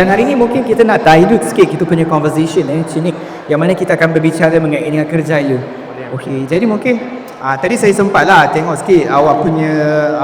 Dan hari ni mungkin kita nak dilute sikit kita punya conversation eh, Cinik. Yang mana kita akan berbicara mengenai dengan kerjaya. Okey, jadi mungkin ah, tadi saya sempat lah tengok sikit awak punya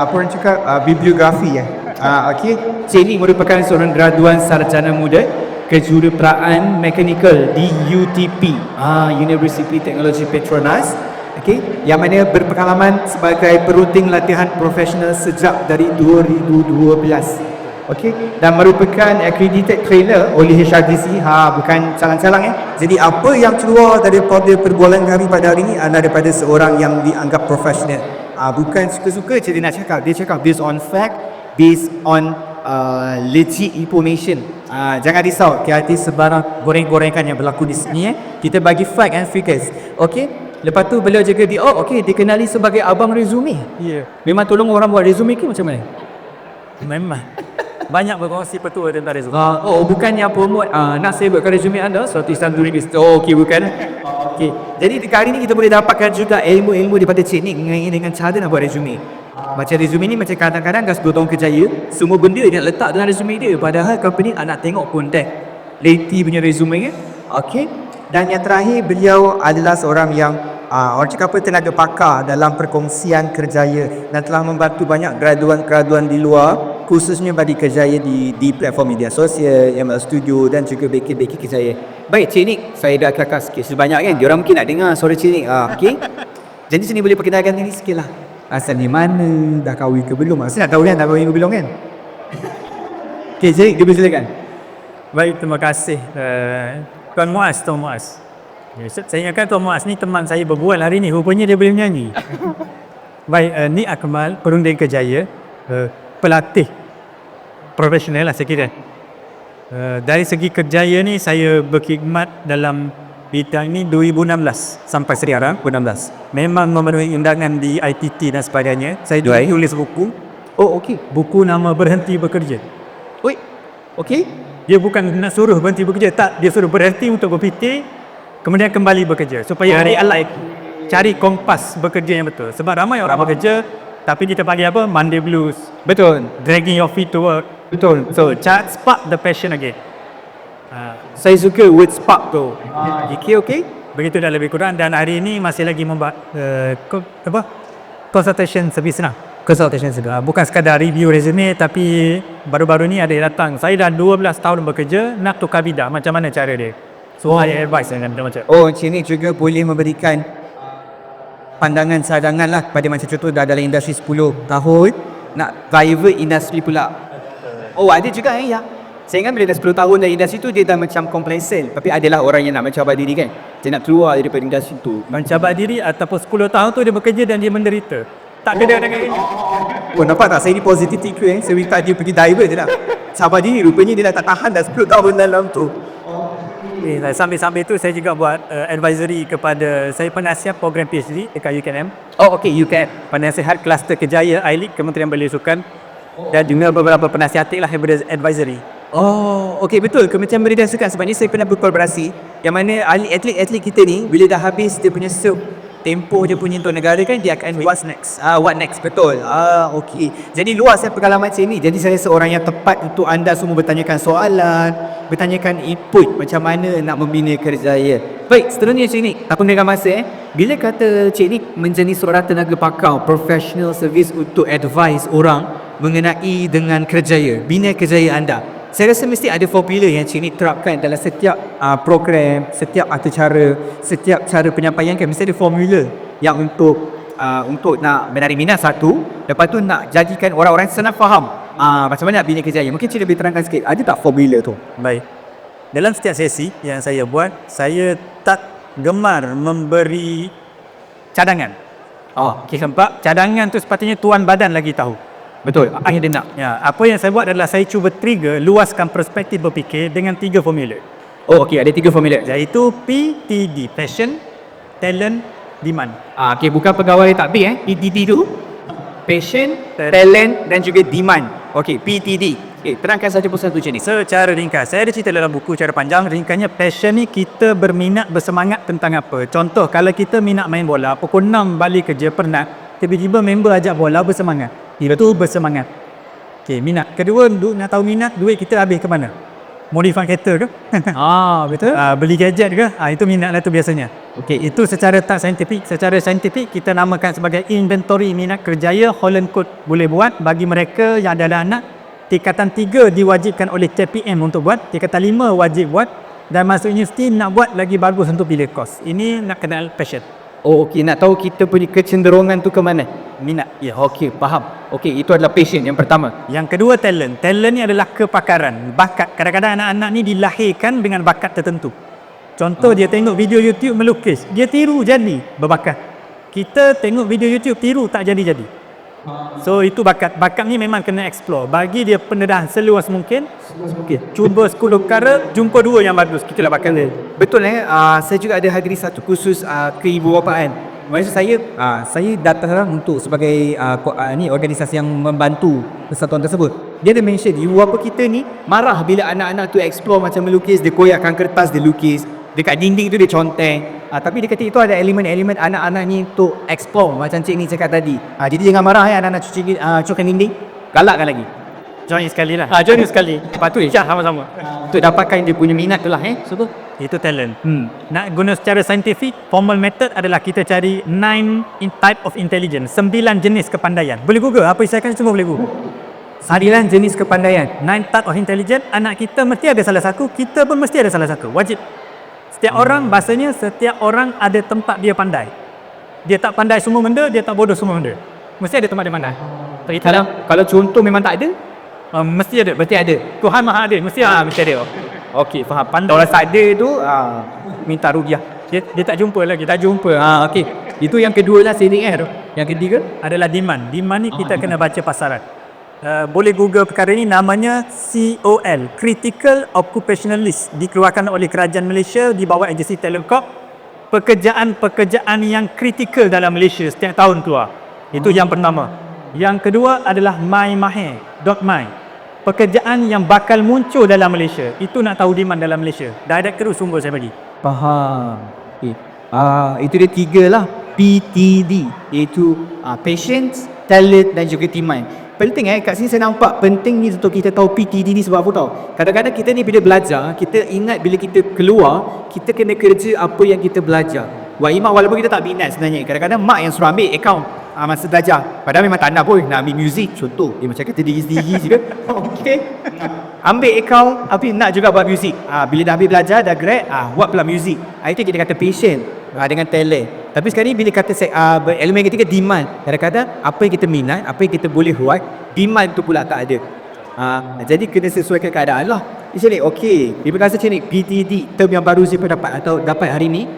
apa orang cakap ah, bibliografi eh. Ah, okey, Cinik merupakan seorang graduan sarjana muda kejuruteraan mekanikal di UTP, ah, University Technology Petronas. Okey, yang mana berpengalaman sebagai peruting latihan profesional sejak dari 2012. Okey, dan merupakan accredited trainer oleh HRDC. Ha, bukan calang-calang eh. Jadi apa yang keluar daripada perbualan kami pada hari ini adalah daripada seorang yang dianggap profesional. Ah, bukan suka-suka je dia nak cakap. Dia cakap based on fact, based on uh, legit information. Ah, jangan risau, hati sebarang goreng-gorengan yang berlaku di sini eh. Kita bagi fact and figures. Okey? Lepas tu beliau juga di oh okey dikenali sebagai abang resume. Ya, Memang tolong orang buat resume ke macam mana? memang. Banyak berkongsi petua tentang resume. Uh, oh bukannya promote uh, nak saya buatkan resume anda tulisan during this. Oh okey bukan. Okey. Jadi dekat hari ni kita boleh dapatkan juga ilmu-ilmu daripada Cik Nick mengenai dengan cara nak buat resume. Macam resume ni macam kadang-kadang gas 2 tahun kerjaya, semua benda dia nak letak dalam resume dia. Padahal company tak nak tengok dah. Leti punya resume kan. Okey. Dan yang terakhir beliau adalah seorang yang uh, orang cakap apa tenaga pakar dalam perkongsian kerjaya dan telah membantu banyak graduan-graduan di luar khususnya bagi kerjaya di di platform media sosial, ML Studio dan juga beki-beki kerjaya. Baik Cik Nick, saya dah kelakar sikit sebanyak kan. Diorang mungkin nak dengar suara Cik Nick. Ah, okey. Jadi sini boleh perkenalkan diri sikit lah. Asal ni mana? Dah kahwin ke belum? Asal nak tahu kan dah kahwin ke belum kan? Okey, Cik, dia boleh silakan. Baik, terima kasih. Uh, Tuan Muaz, Tuan Muaz. Ya, saya ingatkan Tuan Muaz ni teman saya berbual hari ni. Rupanya dia boleh menyanyi. Baik, uh, ni Akmal, perunding kerjaya. Uh, pelatih profesional lah saya kira. Uh, dari segi kerjaya ni saya berkhidmat dalam bidang ni 2016 sampai sekarang 2016. Memang memenuhi undangan di ITT dan sebagainya. Saya juga tulis buku. Oh okey. Buku nama Berhenti Bekerja. Oi. Okey. Dia bukan nak suruh berhenti bekerja, tak. Dia suruh berhenti untuk berfikir, kemudian kembali bekerja. Supaya hari alai cari kompas bekerja yang betul. Sebab ramai orang bekerja, tapi kita panggil apa? Monday blues. Betul. Dragging your feet to work. Betul. So, ca- spark the passion again. Ha, Saya suka word spark tu. Ah, okey okey. begitu dah lebih kurang dan hari ini masih lagi membuat uh, apa? consultation service lah. Consultation service. Ah, Bukan sekadar review resume tapi baru-baru ni ada yang datang. Saya dah 12 tahun bekerja nak tukar bidang. Macam mana cara dia? So, oh. I advice dengan dia macam Oh, Cik Nick juga boleh memberikan pandangan cadangan lah kepada macam contoh dah dalam industri 10 tahun Nak private industry pula. Oh ada juga eh ya. Saya ingat bila dah 10 tahun dalam industri tu dia dah macam complacent. Tapi adalah orang yang nak mencabar diri kan. Dia nak keluar daripada industri tu. mencabar diri ataupun 10 tahun tu dia bekerja dan dia menderita. Tak kena dengan ini. Oh nampak tak saya ni positive thinker eh Saya minta dia pergi diver je lah Sabar diri rupanya dia dah tak tahan dah 10 tahun dalam tu Okay, dan sambil-sambil tu saya juga buat uh, advisory kepada saya penasihat program PhD dekat UKM. Oh okey can. Penasihat kluster kejaya I-League Kementerian Belia Sukan dan juga beberapa penasihat lah daripada advisory. Oh okey betul. Kementerian Belia Sukan sebab ni saya pernah berkolaborasi. Yang mana ahli atlet-atlet kita ni bila dah habis dia punya serve tempoh dia punya untuk negara kan dia akan what's next? Ah what next? Betul. Ah okey. Jadi luas saya pengalaman saya ni. Jadi saya seorang yang tepat untuk anda semua bertanyakan soalan bertanyakan input macam mana nak membina kerjaya baik seterusnya Cik Nik tak penggalkan masa eh? Bila kata Cik Nik menjadi seorang tenaga pakar professional service untuk advice orang mengenai dengan kerjaya bina kerjaya anda saya rasa mesti ada formula yang Cik Nik terapkan dalam setiap uh, program, setiap acara, setiap cara penyampaian kan mesti ada formula yang untuk uh, untuk nak menarik minat satu, lepas tu nak jadikan orang-orang senang faham uh, macam mana nak bina kerjaya. Mungkin Cik lebih terangkan sikit, ada tak formula tu? Baik. Dalam setiap sesi yang saya buat, saya tak gemar memberi cadangan. Oh, Okay, sebab cadangan tu sepatutnya tuan badan lagi tahu. Betul. Apa yang dia nak? Ya, apa yang saya buat adalah saya cuba trigger luaskan perspektif berfikir dengan tiga formula. Oh, okey, ada tiga formula. Iaitu PTD, passion, talent, demand. Ah, okey, bukan pegawai takbir eh. PTD tu passion, Talent. talent dan juga demand. Okey, PTD. Okey, terangkan satu persatu Cik Nik. Secara ringkas, saya ada cerita dalam buku cara panjang. Ringkasnya, passion ni kita berminat bersemangat tentang apa. Contoh, kalau kita minat main bola, pukul 6 balik kerja penat, tiba-tiba member ajak bola bersemangat. Itu bersemangat. Okey, minat. Kedua, du- nak tahu minat, duit kita habis ke mana? modify kereta ke Ah, betul. uh, beli gadget ke uh, itu minat lah tu biasanya okay, itu secara tak saintifik secara saintifik kita namakan sebagai inventory minat kerjaya Holland Code boleh buat bagi mereka yang ada anak tingkatan 3 diwajibkan oleh TPM untuk buat tingkatan 5 wajib buat dan masuk universiti nak buat lagi bagus untuk pilih kos ini nak kenal passion Oh, okey. Nak tahu kita punya kecenderungan tu ke mana? minat Ya, okey. Faham. Okey, itu adalah passion yang pertama. Yang kedua talent. Talent ni adalah kepakaran, bakat. Kadang-kadang anak-anak ni dilahirkan dengan bakat tertentu. Contoh dia tengok video YouTube melukis, dia tiru jadi berbakat. Kita tengok video YouTube tiru tak jadi-jadi. So itu bakat. Bakat ni memang kena explore. Bagi dia pendedahan seluas mungkin. Okay. Cuba 10 perkara, jumpa dua yang bagus. Kita lah bakat dia. Betul eh, uh, saya juga ada hadiri satu khusus uh, keibuwapaan. Maksud saya, uh, saya datang untuk sebagai uh, uh, ni organisasi yang membantu persatuan tersebut. Dia ada mention ibu bapa kita ni marah bila anak-anak tu explore macam melukis, dia koyakkan kertas dia lukis, dekat dinding tu dia conteng. Uh, tapi dia kata itu ada elemen-elemen anak-anak ni untuk explore macam cik ni cakap tadi. Uh, jadi jangan marah ya anak-anak cuci uh, cucikan dinding. Galakkan lagi. Join sekali lah. Ah, join sekali. Lepas tu Syah sama-sama. untuk dapatkan dia punya minat tu lah eh. So tu. Itu talent. Hmm. Nak guna secara saintifik, formal method adalah kita cari nine in type of intelligence, sembilan jenis kepandaian. Boleh google, apa saya akan semua boleh google. Sadilan jenis kepandaian. Nine type of intelligence, anak kita mesti ada salah satu, kita pun mesti ada salah satu. Wajib. Setiap orang, bahasanya setiap orang ada tempat dia pandai. Dia tak pandai semua benda, dia tak bodoh semua benda. Mesti ada tempat dia pandai. Tak Kalau kalau contoh memang tak ada, uh, mesti ada. berarti ada. Tuhan Maha ada, mesti Ah, ada. mesti ada. Okey, faham. Pandai. Kalau tak ada tu, ah, minta rugiah. Dia, dia tak jumpa lagi, tak jumpa. Ah, okey. Itu yang kedua lah ingat tu. Yang ketiga? adalah demand. Demand ni kita kena baca pasaran. Uh, boleh google perkara ni namanya COL Critical Occupational List dikeluarkan oleh kerajaan Malaysia di bawah agensi Corp pekerjaan-pekerjaan yang kritikal dalam Malaysia setiap tahun keluar itu yang pertama yang kedua adalah mymahe.my pekerjaan yang bakal muncul dalam Malaysia itu nak tahu demand dalam Malaysia direct terus sumber saya bagi Faham. Okey. Ah, itu dia tiga lah. PTD iaitu ah, patience, talent dan juga demand. Penting eh kat sini saya nampak penting ni untuk kita tahu PTD ni sebab apa tau. Kadang-kadang kita ni bila belajar, kita ingat bila kita keluar, kita kena kerja apa yang kita belajar. Wah Imam walaupun kita tak minat sebenarnya. Kadang-kadang mak yang suruh ambil account ah, masa belajar. Padahal memang tak nak pun nak ambil muzik. Contoh, dia macam kata diri sendiri juga. Okey. Ambil account tapi nak juga buat muzik. Ah, bila dah ambil belajar, dah grad, ah, buat pula muzik. Ah, itu kita kata patient ah, dengan talent. Tapi sekarang ni bila kata ber- elemen ketiga demand. Kadang-kadang apa yang kita minat, apa yang kita boleh buat, demand tu pula tak ada. Ah, jadi kena sesuaikan keadaan lah. Ni, okey. Terima kasih ni. PTD, term yang baru saya dapat atau dapat hari ni.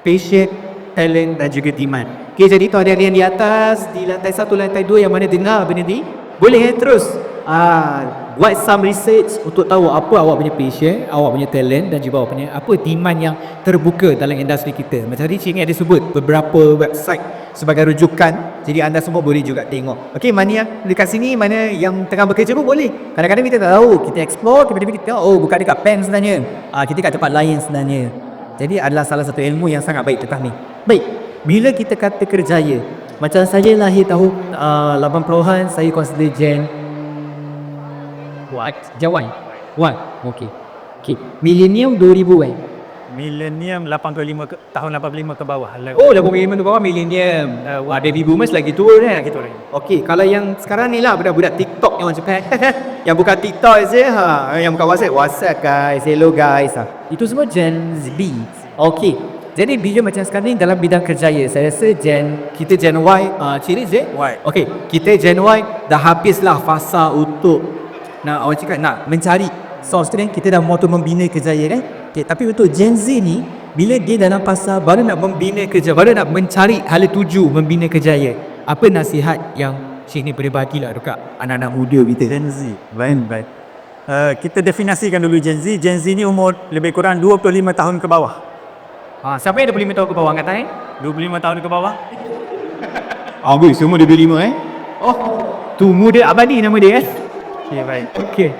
Patient, talent dan juga demand. Okey, jadi tu ada yang di atas, di lantai satu, lantai dua yang mana dengar benda ni. Boleh eh, terus. Ah, buat some research untuk tahu apa awak punya passion, awak punya talent dan juga awak punya apa demand yang terbuka dalam industri kita. Macam tadi Cik ada sebut beberapa website sebagai rujukan. Jadi anda semua boleh juga tengok. Okey, mana yang dekat sini, mana yang tengah bekerja pun boleh. Kadang-kadang kita tak tahu, kita explore, tiba-tiba kita tahu, oh bukan dekat pen sebenarnya. Ah, kita kat tempat lain sebenarnya. Jadi adalah salah satu ilmu yang sangat baik tetap ni. Baik, bila kita kata kerjaya, macam saya lahir tahun uh, 80-an, saya consider gen What? Jawai. What? Okey. Okey. Millennium 2000 eh. millennium 85 ke, tahun 85 ke bawah lah. Oh, dah millennium tu bawah millennium. Uh, wah, baby boomers lagi tua kan? Lagi tua lagi. Okey, kalau yang sekarang ni lah budak-budak TikTok yang orang cakap yang bukan TikTok je ha, yang bukan WhatsApp, WhatsApp guys, hello guys ha. Itu semua Gen Z. Okey. Jadi bila macam sekarang ni dalam bidang kerjaya, saya rasa Gen kita Gen Y, uh, ciri Z Y. Okey, kita Gen Y dah habislah fasa untuk nak orang cakap nak mencari source tu kan kita dah mau tu membina kerjaya kan. Okey, tapi untuk Gen Z ni bila dia dalam fasa baru nak membina kerja, baru nak mencari hala tuju membina kerjaya. Apa nasihat yang Syekh ni boleh bagilah dekat anak-anak muda kita? Gen Z. Baik, baik. Uh, kita definasikan dulu Gen Z. Gen Z ni umur lebih kurang 25 tahun ke bawah. Ha, siapa yang 25 tahun ke bawah angkat tangan? eh? 25 tahun ke bawah. Amboi, semua 25 eh. Oh, tu muda abadi nama dia eh. Okey, baik. Okey.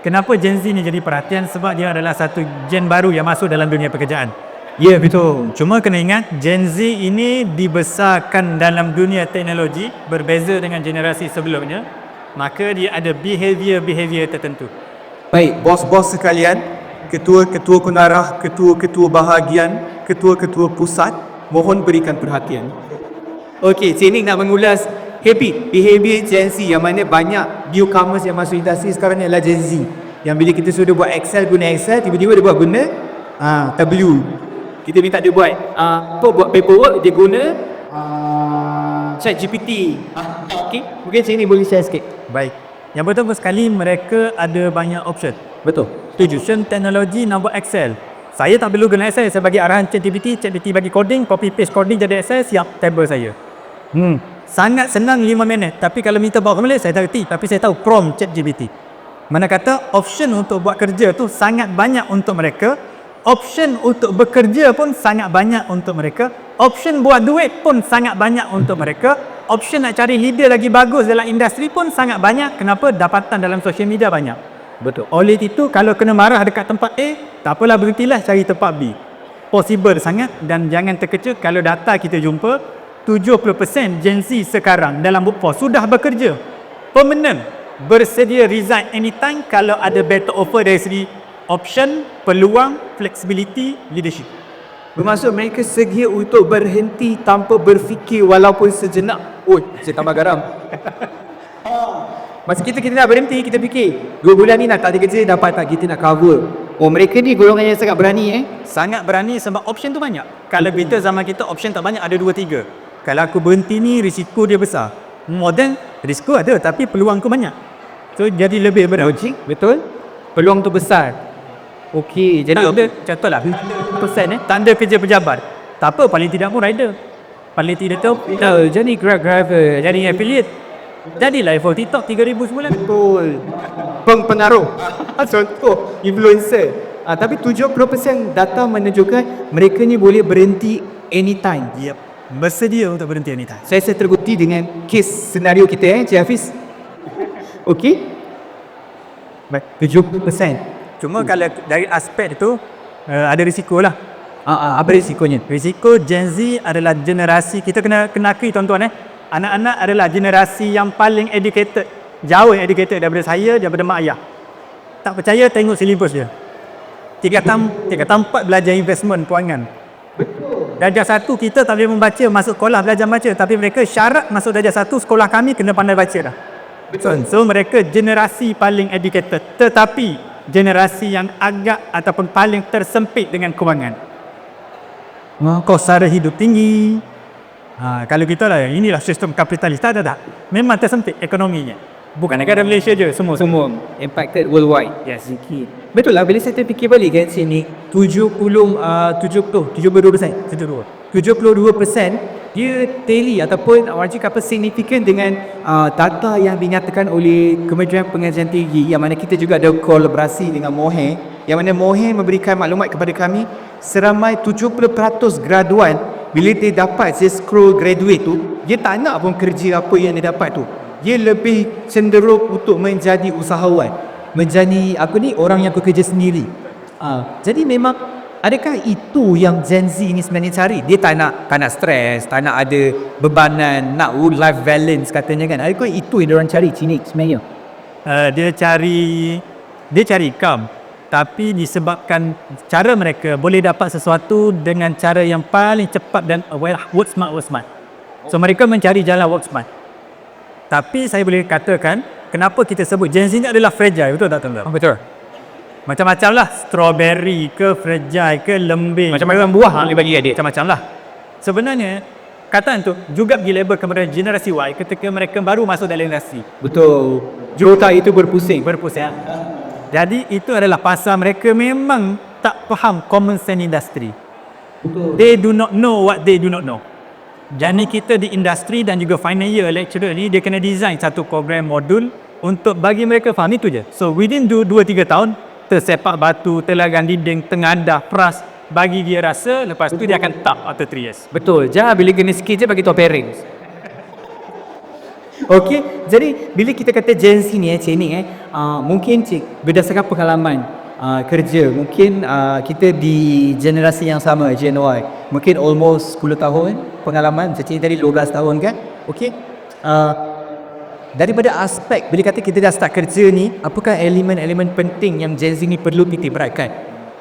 Kenapa Gen Z ni jadi perhatian? Sebab dia adalah satu gen baru yang masuk dalam dunia pekerjaan. Ya, yeah, betul. Cuma kena ingat Gen Z ini dibesarkan dalam dunia teknologi berbeza dengan generasi sebelumnya maka dia ada behavior-behavior tertentu Baik, bos-bos sekalian, ketua-ketua pengarah, ketua-ketua bahagian, ketua-ketua pusat, mohon berikan perhatian. Okey, sini nak mengulas habit, behavior Gen Z yang mana banyak newcomers yang masuk industri sekarang ni adalah Gen Z. Yang bila kita sudah buat Excel, guna Excel, tiba-tiba dia buat guna ah, W. Kita minta dia buat ah, apa buat paperwork, dia guna ah, chat GPT. Ah, Okey, mungkin sini boleh share sikit. Baik. Yang pertama sekali mereka ada banyak option. Betul. Setuju. Option teknologi nak buat Excel. Saya tak perlu guna Excel. Saya bagi arahan ChatGPT, ChatGPT bagi coding, copy paste coding jadi Excel, siap table saya. Hmm. Sangat senang 5 minit. Tapi kalau minta bawa ke Malaysia, saya tak kerti. Tapi saya tahu prompt ChatGPT. Mana kata option untuk buat kerja tu sangat banyak untuk mereka. Option untuk bekerja pun sangat banyak untuk mereka. Option buat duit pun sangat banyak untuk mereka. Option nak cari leader lagi bagus dalam industri pun sangat banyak. Kenapa? Dapatan dalam social media banyak. Betul. Oleh itu kalau kena marah dekat tempat A, tak apalah berhentilah cari tempat B. Possible sangat dan jangan terkejut kalau data kita jumpa 70% Gen Z sekarang dalam workforce sudah bekerja. Permanent. Bersedia resign anytime kalau ada better offer dari segi option, peluang, flexibility, leadership. Bermaksud mereka sedia untuk berhenti tanpa berfikir walaupun sejenak. Oh, saya tambah garam. Masa kita kita nak berhenti, kita fikir Dua bulan ni nak tak ada kerja, dapat tak kita nak cover Oh mereka ni golongan yang sangat berani eh Sangat berani sebab option tu banyak. Kalau kita zaman kita option tak banyak, ada dua tiga. Kalau aku berhenti ni, risiko dia besar. More than, risiko ada tapi peluang aku banyak. So, jadi lebih. Logik, betul Peluang tu besar Okey, jadi Tak ada, contohlah, persen eh, tak ada kerja pejabat. Tak apa, paling tidak pun rider. Paling tidak tu, Tahu, jadi grab driver jadi affiliate. Jadilah for TikTok 3000 sebulan. Betul Pengpengaruh Contoh Influencer ah, Tapi 70% data menunjukkan Mereka ni boleh berhenti anytime Yep. Bersedia untuk berhenti anytime. Saya saya terbukti dengan kes senario kita eh Cik Hafiz Okey Baik 70% Cuma kalau dari aspek itu, uh, ada risiko lah. ah, ah, Apa risikonya? Risiko Gen Z adalah generasi kita kena kena akui tuan-tuan eh. Anak-anak adalah generasi yang paling educated. Jauh yang educated daripada saya, daripada mak ayah. Tak percaya tengok silibus dia. Tiga tam, tiga tam empat belajar investment kewangan. Darjah satu kita tak boleh membaca masuk sekolah belajar baca tapi mereka syarat masuk darjah satu sekolah kami kena pandai baca dah. Betul. So mereka generasi paling educated tetapi generasi yang agak ataupun paling tersempit dengan kewangan. Kos sara hidup tinggi. Ha, kalau kita lah, inilah sistem kapitalis. Tak ada tak. Memang tersempit ekonominya. Bukan negara Malaysia je, semua. Semua impacted worldwide Yes. Sikit Betul lah bila saya terfikir balik kan sini 70 uh, 70 72% Itu dua. 72% dia tally ataupun wajib apa signifikan dengan uh, data yang dinyatakan oleh Kementerian Pengajian Tinggi yang mana kita juga ada kolaborasi dengan Mohe yang mana Mohe memberikan maklumat kepada kami seramai 70% graduan bila dia dapat dia scroll graduate tu dia tak nak pun kerja apa yang dia dapat tu dia lebih cenderung untuk menjadi usahawan menjadi aku ni orang yang bekerja sendiri Ah, jadi memang adakah itu yang Gen Z ni sebenarnya cari? Dia tak nak tak nak stres, tak nak ada bebanan, nak life balance katanya kan. Adakah itu yang diorang cari sini sebenarnya? Uh, dia cari dia cari income tapi disebabkan cara mereka boleh dapat sesuatu dengan cara yang paling cepat dan well, work smart work smart so mereka mencari jalan work smart tapi saya boleh katakan kenapa kita sebut Gen Z ni adalah fragile betul tak tuan-tuan? betul. macam-macam lah strawberry ke fragile ke lembing Macam-macam buah yang bagi adik. macam-macam lah sebenarnya kataan tu juga dilabel kepada generasi Y ketika mereka baru masuk dalam industri Betul. Jota itu berpusing. berpusat. Jadi itu adalah pasal mereka memang tak faham common sense industry. Betul. They do not know what they do not know. Jadi kita di industri dan juga final year lecturer ni dia kena design satu program modul untuk bagi mereka faham itu je. So within 2 3 tahun tersepak batu, terlagan dinding, tengadah, pras bagi dia rasa lepas tu dia akan tak after 3 years. Betul. Jangan bila kena sikit je bagi tahu parents. Okey, jadi bila kita kata Gen Z ni eh, Cik Nik eh, uh, mungkin Cik berdasarkan pengalaman uh, kerja, mungkin uh, kita di generasi yang sama Gen Y, mungkin almost 10 tahun pengalaman, Nik tadi 12 tahun kan? Okey. Uh, Daripada aspek bila kata kita dah start kerja ni, apakah elemen-elemen penting yang Gen Z ni perlu titik beratkan?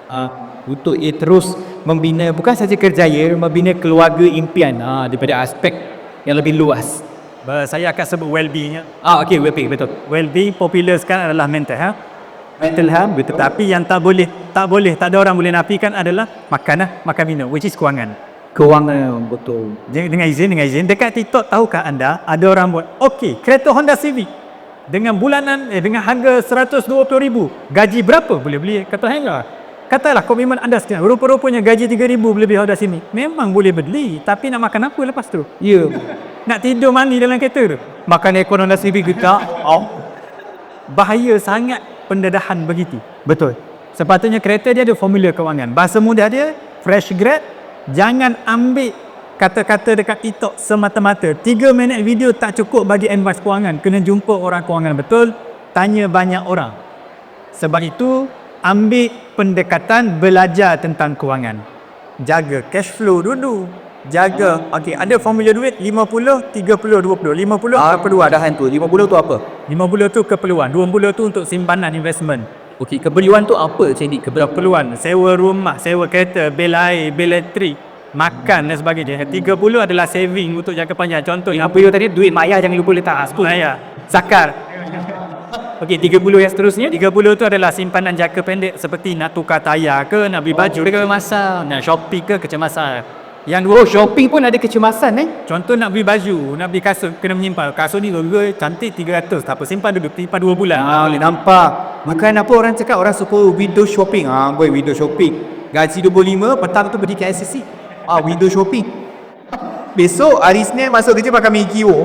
Uh, untuk ia terus membina bukan saja kerjaya, membina keluarga impian uh, daripada aspek yang lebih luas. Saya akan sebut well-being. Ah, okey, well betul. Well-being popular sekarang adalah mental health. Mental health, betul. Tapi yang tak boleh, tak boleh, tak ada orang boleh nafikan adalah makan lah, makan minum, which is kewangan. Kewangan betul. Dengan izin, dengan izin, dekat TikTok tahukah anda ada orang buat, okey, kereta Honda Civic dengan bulanan, eh, dengan harga 120 ribu, gaji berapa boleh beli? Kata Hengah. Katalah komitmen anda sekian, rupa-rupanya gaji 3 ribu boleh beli Honda Civic. Memang boleh beli, tapi nak makan apa lepas tu? Ya. Nak tidur mandi dalam kereta tu? Makan aircon Honda Civic kita, oh. bahaya sangat pendedahan begitu. Betul. Sepatutnya kereta dia ada formula kewangan. Bahasa mudah dia, fresh grad, jangan ambil kata-kata dekat TikTok semata-mata. 3 minit video tak cukup bagi advice kewangan. Kena jumpa orang kewangan betul, tanya banyak orang. Sebab itu, ambil pendekatan belajar tentang kewangan. Jaga cash flow dulu. Jaga, okey, ada formula duit 50, 30, 20. 50 Ah, perluadahan tu. 50 tu apa? 50 tu keperluan, 20 tu untuk simpanan investment. Okey, keperluan tu apa Cik Dik? Keberapa? keperluan sewa rumah, sewa kereta, bil air, bil elektrik, makan dan sebagainya. 30 adalah saving untuk jangka panjang. Contoh yang apa you tadi duit mak ayah jangan lupa letak. 10 ayah. Zakar. Okey, 30 yang seterusnya. 30 tu adalah simpanan jangka pendek seperti nak tukar tayar ke, nak beli baju ke masa, nak shopping ke kecemasan. Yang dua Oh, shopping pun ada kecemasan eh. Contoh nak beli baju, nak beli kasut, kena menyimpan. Kasut ni harga cantik 300, tak apa simpan dulu, simpan 2 bulan. Ah, boleh nampak. Makan apa orang cakap orang suka window shopping. Ah, boy window shopping. Gaji 25, petang tu pergi ke. Ah, window shopping. Besok hari Senin masuk kerja pakai Megio.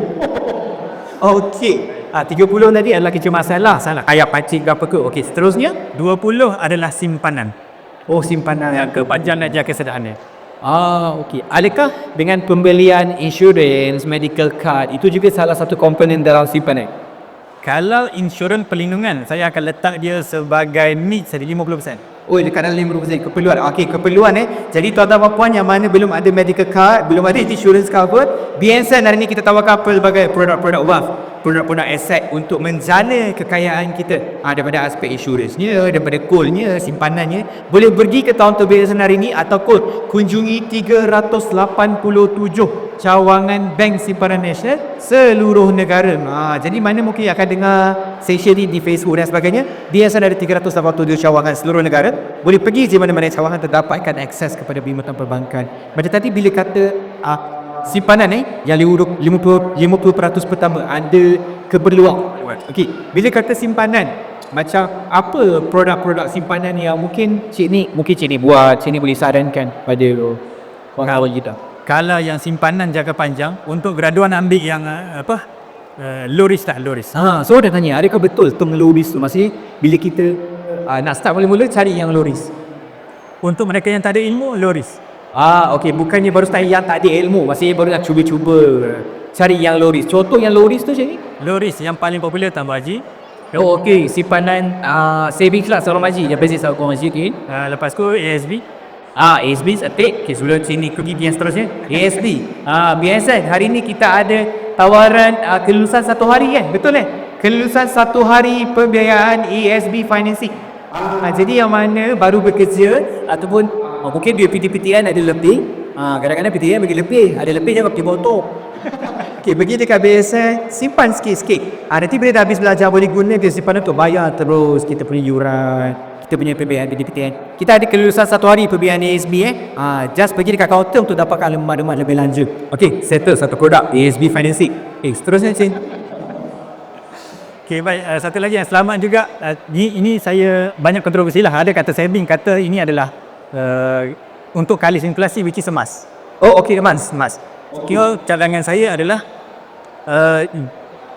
Okey. Ah, 30 tadi adalah kecemasan lah. Salah. Kayak pacik ke apa ke. Okey, seterusnya 20 adalah simpanan. Oh, simpanan. Yang kepanjang dan jaga kesederhana. Ah, okey. Adakah dengan pembelian insurans, medical card itu juga salah satu komponen dalam simpanan? Kalau insurans perlindungan, saya akan letak dia sebagai need saja 50%. Oh, dekat dalam 50% keperluan. Okey, keperluan eh. Jadi tuan-tuan dan puan yang mana belum ada medical card, belum ada insurance cover, BNSN hari ni kita tawarkan pelbagai produk-produk wealth, produk-produk aset untuk menjana kekayaan kita. Ha, daripada aspek insurance-nya, daripada gold-nya, simpanannya. Boleh pergi ke kaunter BNSN hari ni ataupun kunjungi 387 cawangan bank simpanan nasional seluruh negara. Ha, jadi mana mungkin akan dengar session ni di Facebook dan sebagainya. BNSN ada 387 cawangan seluruh negara. Boleh pergi je mana-mana cawangan terdapatkan akses kepada perkhidmatan perbankan. Macam tadi bila kata uh, simpanan ni yang 50, 50% pertama ada keperluan. Okey, bila kata simpanan macam apa produk-produk simpanan yang mungkin cik ni mungkin cik ni buat, cik ni boleh sarankan pada orang awam kita. Kalau yang simpanan jangka panjang, untuk graduan ambil yang uh, apa? Uh, low risk tak? Low risk. Ha, so dah tanya, adakah betul term low risk tu? Maksudnya bila kita uh, nak start mula-mula cari yang low risk. Untuk mereka yang tak ada ilmu, low risk. Ah, okey, bukannya baru start yang tak ada ilmu, maksudnya baru nak cuba-cuba cari yang low risk. Contoh yang low risk tu cik ni? Low risk yang paling popular Tambah Haji. Oh, okey, simpanan uh, savings lah seorang haji, yang basic seorang haji, okey. Uh, lepas tu ASB. Ah, ASB setik. Okay, sebelum sini pergi yang seterusnya. ASB. Ah, biasa hari ni kita ada tawaran uh, kelulusan satu hari kan? Betul kan? Kelulusan satu hari pembiayaan ASB financing. Ah, jadi yang mana baru bekerja ataupun oh, mungkin dia PT-PTN ada lebih. Ah, kadang-kadang PTN bagi lebih. Ada lebih jangan pergi botol. Okey, pergi dekat BSN, simpan sikit-sikit. Ah, nanti bila dah habis belajar boleh guna dia simpanan untuk bayar terus kita punya yuran, kita punya PBN, PTN. Kita ada kelulusan satu hari PBN ASB eh. Ah, just pergi dekat kaunter untuk dapatkan maklumat lebih lanjut. Okey, settle satu produk ASB financing. Eh, seterusnya Cin. Okey baik, uh, satu lagi yang selamat juga. Uh, ini, ini saya banyak kontroversi lah. Ada kata saving, kata ini adalah uh, untuk kalis inflasi which is emas. Oh, okey, emas, emas. Kira cadangan saya adalah uh,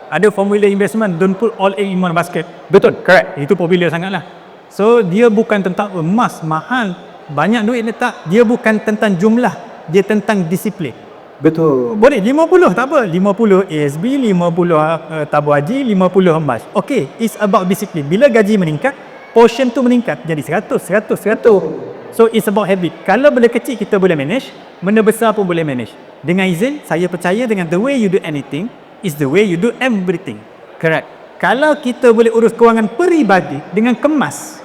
ada formula investment don't put all egg in one basket. Betul, correct. Itu popular sangatlah. So dia bukan tentang emas mahal, banyak duit letak. Dia bukan tentang jumlah, dia tentang disiplin. Betul. Boleh 50 tak apa. 50 ASB, 50 uh, tabur haji, 50 emas. Okay, it's about disiplin. Bila gaji meningkat, portion tu meningkat jadi 100, 100, 100. So it's about habit. Kalau benda kecil kita boleh manage, benda besar pun boleh manage. Dengan izin, saya percaya dengan the way you do anything is the way you do everything. Correct. Kalau kita boleh urus kewangan peribadi dengan kemas,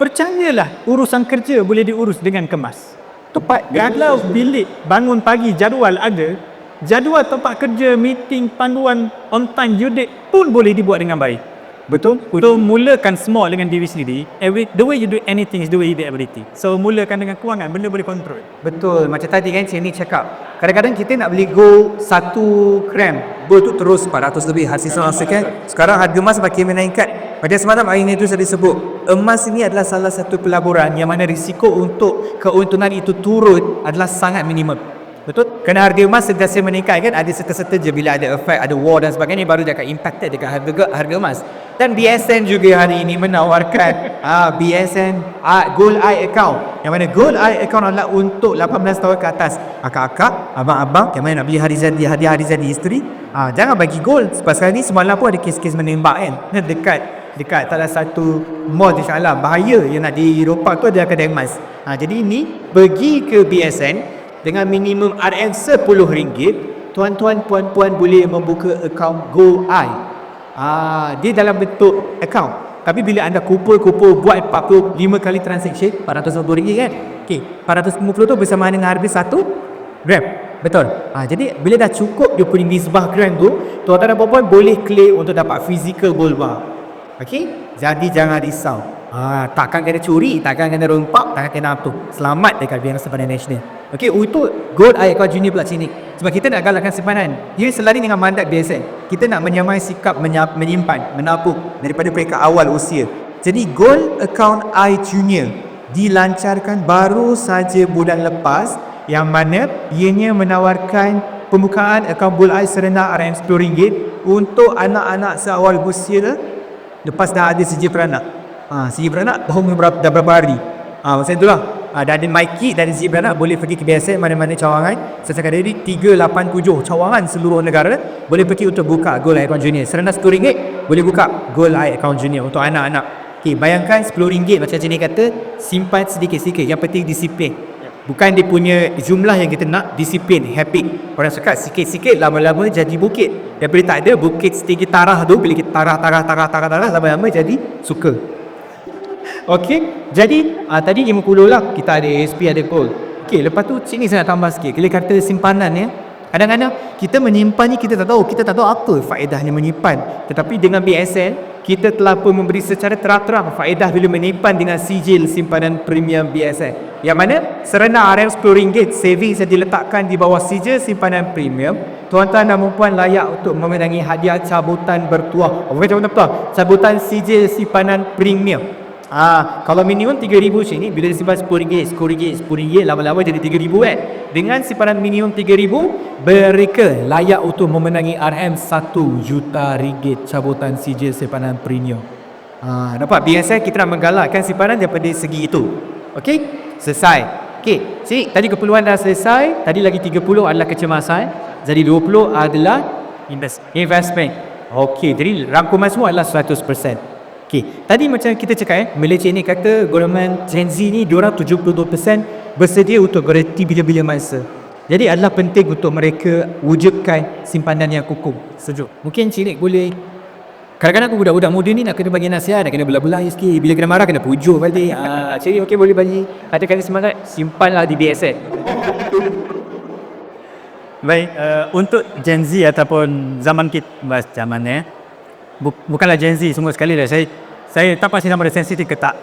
percayalah urusan kerja boleh diurus dengan kemas. Tepat. Kalau bilik bangun pagi jadual ada, jadual tempat kerja, meeting, panduan, on time, due date pun boleh dibuat dengan baik. Betul? So, mulakan small dengan diri sendiri. Every, the way you do anything is the way you do everything. So, mulakan dengan kewangan, benda boleh control. Betul, macam tadi kan Cik ni cakap Kadang-kadang kita nak beli gold satu gram Gold tu terus 400 lebih hasil semasa kan Sekarang harga emas makin meningkat Macam semalam hari ni tu saya disebut Emas ini adalah salah satu pelaburan Yang mana risiko untuk keuntungan itu turun Adalah sangat minimum Betul? Kerana harga emas sentiasa meningkat kan Ada serta-serta je bila ada efek Ada war dan sebagainya Baru dia akan impacted dekat harga, harga emas. Dan BSN juga hari ini menawarkan ah BSN ah, Gold Eye Account Yang mana Gold Eye Account adalah untuk 18 tahun ke atas. Akak-akak, abang-abang Yang mana nak beli hari jadi hadiah hari jadi isteri ah, Jangan bagi gold. Sebab sekarang ni semalam pun ada kes-kes menembak kan Dekat dekat salah satu mall Alam bahaya yang nak di Eropah tu ada kedai emas. Ha, jadi ini pergi ke BSN dengan minimum RM RM10 tuan-tuan puan-puan boleh membuka akaun Go Eye ah, dia dalam bentuk akaun tapi bila anda kumpul-kumpul buat 45 kali transaction RM450 kan okay. RM450 tu bersama dengan harga satu gram betul ah, jadi bila dah cukup dia punya nisbah gram tu tuan-tuan dan puan-puan boleh claim untuk dapat physical gold bar Okey? Jadi jangan risau. Ah, takkan kena curi, takkan kena rompak, takkan kena apa tu. Selamat dekat Biang Simpanan Nasional. Okey, untuk Gold Air Kau Junior pula sini. Sebab kita nak galakkan simpanan. Dia selari dengan mandat biasa. Kita nak menyamai sikap menyimpan, menabung daripada peringkat awal usia. Jadi Gold Account I Junior dilancarkan baru saja bulan lepas yang mana ianya menawarkan pembukaan akaun Gold Eye serendah RM10 untuk anak-anak seawal usia Lepas dah ada sijil beranak ha, Sijil beranak baru berapa, dah berapa hari ha, Macam itulah ha, Dah ada Mikey ada sijil beranak Boleh pergi ke BSN Mana-mana cawangan. Setakat hari 387 cawangan seluruh negara. Boleh pergi untuk buka Eye Account Junior. Serendah RM10 Boleh buka Eye Account Junior Untuk anak-anak. Okay, Bayangkan RM10 Macam Cik kata Simpan sedikit-sedikit. Yang penting disiplin. Bukan dia punya jumlah yang kita nak Disiplin, habit. Orang cakap sikit-sikit Lama-lama jadi bukit. Daripada tak ada bukit setinggi tarah tu Bila kita tarah, tarah, tarah, tarah, tarah Lama-lama jadi suka Okey Jadi uh, Tadi 50 lah Kita ada ASP ada gold Okey lepas tu Sini saya nak tambah sikit Bila kata simpanan ya Kadang-kadang kita menyimpan ni kita tak tahu, kita tak tahu apa faedahnya menyimpan. Tetapi dengan BSN, kita telah pun memberi secara terang-terang faedah bila menyimpan dengan sijil simpanan premium BSN. Yang mana serendah RM10 savings yang diletakkan di bawah sijil simpanan premium, tuan-tuan dan puan layak untuk memenangi hadiah cabutan bertuah. Bukan cabutan bertuah, cabutan sijil simpanan premium. Ah, kalau minimum RM3,000 sini bila disimpan RM10, RM10, RM10, lama-lama jadi RM3,000 kan. Dengan simpanan minimum RM3,000, mereka layak untuk memenangi RM1 juta ringgit cabutan sijil simpanan premium. Ah, nampak biasa kita nak menggalakkan simpanan daripada segi itu. Okey? Selesai. Okey, sini tadi keperluan dah selesai, tadi lagi 30 adalah kecemasan, jadi 20 adalah Invest. investment. Okey, jadi rangkuman semua adalah 100%. Okey, tadi macam kita cakap eh, Malaysia ni kata golongan Gen Z ni diorang 72% bersedia untuk garanti bila-bila masa. Jadi adalah penting untuk mereka wujudkan simpanan yang kukuh. Sejuk. Mungkin Cik Nik boleh Kadang-kadang aku budak-budak muda ni nak kena bagi nasihat, nak kena belah-belah sikit. Bila kena marah, kena pujuk balik. Ah, Cik okey boleh bagi. Ada kata semangat, simpanlah di BSN. Baik, uh, untuk Gen Z ataupun zaman kita, zaman eh, bu- bukanlah Gen Z semua sekali dah. Saya saya tak pasti sama ada sensitif ke tak.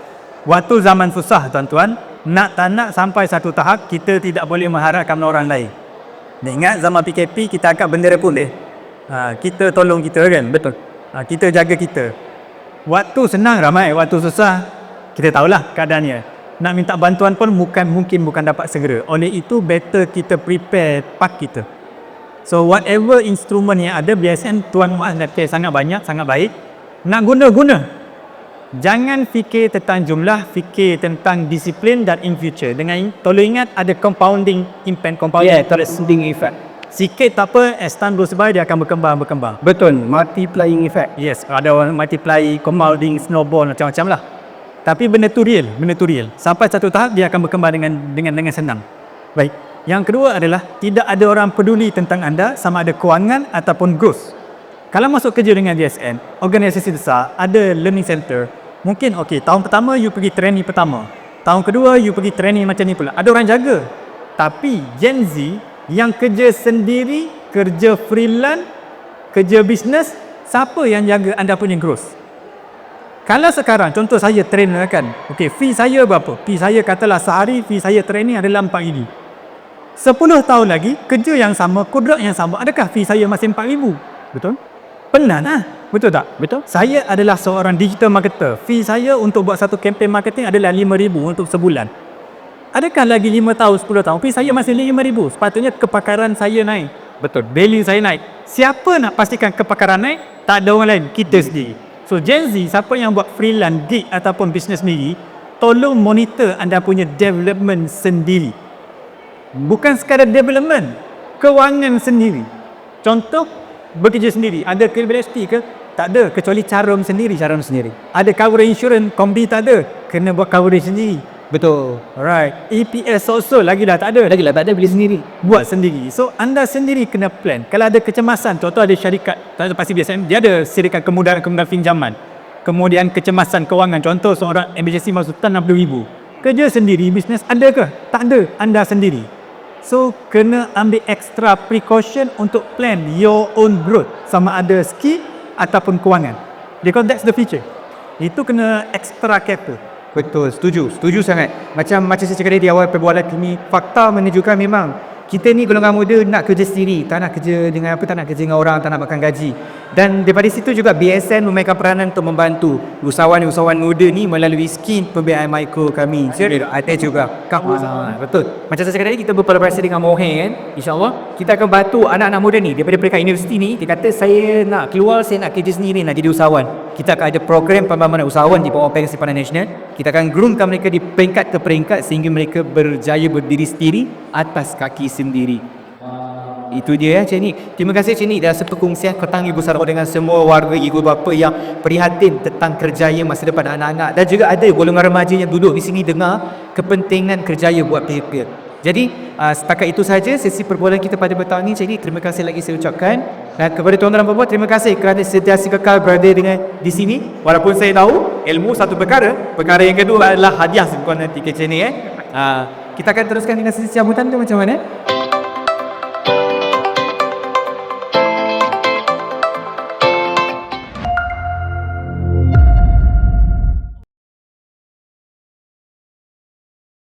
Waktu zaman susah tuan-tuan, nak tak nak sampai satu tahap kita tidak boleh mengharapkan orang lain. Dan ingat zaman PKP kita angkat bendera pun deh. Ha, kita tolong kita kan, betul. Ha, kita jaga kita. Waktu senang ramai, waktu susah kita tahulah keadaannya. Nak minta bantuan pun bukan mungkin bukan dapat segera. Oleh itu better kita prepare park kita. So whatever instrument yang ada biasanya Tuan Muaz latih sangat banyak, sangat baik. Nak guna, guna. Jangan fikir tentang jumlah, fikir tentang disiplin dan in future. Dengan tolong ingat ada compounding impact, compounding. Yeah, transcending effect. Sikit tak apa, as time goes by dia akan berkembang, berkembang. Betul, multiplying effect. Yes, ada orang multiply, compounding, snowball, macam-macam lah. Tapi benda tu real, benda tu real. Sampai satu tahap dia akan berkembang dengan dengan dengan senang. Baik. Yang kedua adalah tidak ada orang peduli tentang anda sama ada kewangan ataupun growth. Kalau masuk kerja dengan DSN, organisasi besar, ada learning center, mungkin okey, tahun pertama you pergi training pertama. Tahun kedua you pergi training macam ni pula. Ada orang jaga. Tapi Gen Z yang kerja sendiri, kerja freelance, kerja bisnes, siapa yang jaga anda punya growth? Kalau sekarang, contoh saya trainer kan, okey, fee saya berapa? Fee saya katalah sehari, fee saya training adalah RM4,000. 10 tahun lagi, kerja yang sama, kodrat yang sama, adakah fee saya masih RM4,000? Betul? Pernah lah. Betul tak? Betul. Saya adalah seorang digital marketer. Fee saya untuk buat satu campaign marketing adalah RM5,000 untuk sebulan. Adakah lagi 5 tahun, 10 tahun, fee saya masih RM5,000? Sepatutnya kepakaran saya naik. Betul. Value saya naik. Siapa nak pastikan kepakaran naik? Tak ada orang lain. Kita sendiri. So Gen Z, siapa yang buat freelance, gig ataupun bisnes sendiri, tolong monitor anda punya development sendiri. Bukan sekadar development, kewangan sendiri. Contoh, bekerja sendiri. Ada credibility ke? Tak ada. Kecuali carum sendiri. Carum sendiri. Ada cover insurance, kombi tak ada. Kena buat coverage sendiri. Betul. Alright. EPS also lagi dah tak ada. Lagi lah tak ada beli sendiri. Buat sendiri. So anda sendiri kena plan. Kalau ada kecemasan, contoh ada syarikat, tak ada pasti biasa, dia ada syarikat kemudahan kemudahan pinjaman. Kemudian kecemasan kewangan, contoh seorang emergency masuk hutang RM60,000. Kerja sendiri, bisnes ada ke? Tak ada. Anda sendiri. So, kena ambil extra precaution untuk plan your own growth. Sama ada skill ataupun kewangan. Because that's the future. Itu kena extra careful. Betul, setuju. Setuju sangat. Macam macam saya cakap di awal perbualan ini, fakta menunjukkan memang kita ni golongan muda nak kerja sendiri, tak nak kerja dengan apa, tak nak kerja dengan orang, tak nak makan gaji. Dan daripada situ juga BSN memainkan peranan untuk membantu usahawan-usahawan muda ni melalui skin pembiayaan mikro kami. Serius, ada juga. Kamu Ah, betul. Macam saya cakap tadi kita berkolaborasi dengan Mohe kan. InsyaAllah kita akan bantu anak-anak muda ni daripada peringkat universiti ni. Dia kata saya nak keluar, saya nak kerja sendiri, nak jadi usahawan. Kita akan ada program pembangunan usahawan di bawah Peringkat Simpanan Nasional. Kita akan groomkan mereka di peringkat ke peringkat sehingga mereka berjaya berdiri sendiri atas kaki sendiri. Itu dia ya Cik Nik. Terima kasih Cik Nik dah seperkongsian petang Ibu Sarawak dengan semua warga ibu bapa yang prihatin tentang kerjaya masa depan anak-anak dan juga ada golongan remaja yang duduk di sini dengar kepentingan kerjaya buat pihak-pihak. Jadi uh, setakat itu sahaja sesi perbualan kita pada petang ini Nik. Terima kasih lagi saya ucapkan dan kepada tuan-tuan dan puan-puan terima kasih kerana sentiasa kekal berada dengan di sini walaupun saya tahu ilmu satu perkara perkara yang kedua adalah hadiah sekolah nanti ke Cik Nik eh. Uh, kita akan teruskan dengan sesi sambutan tu macam mana?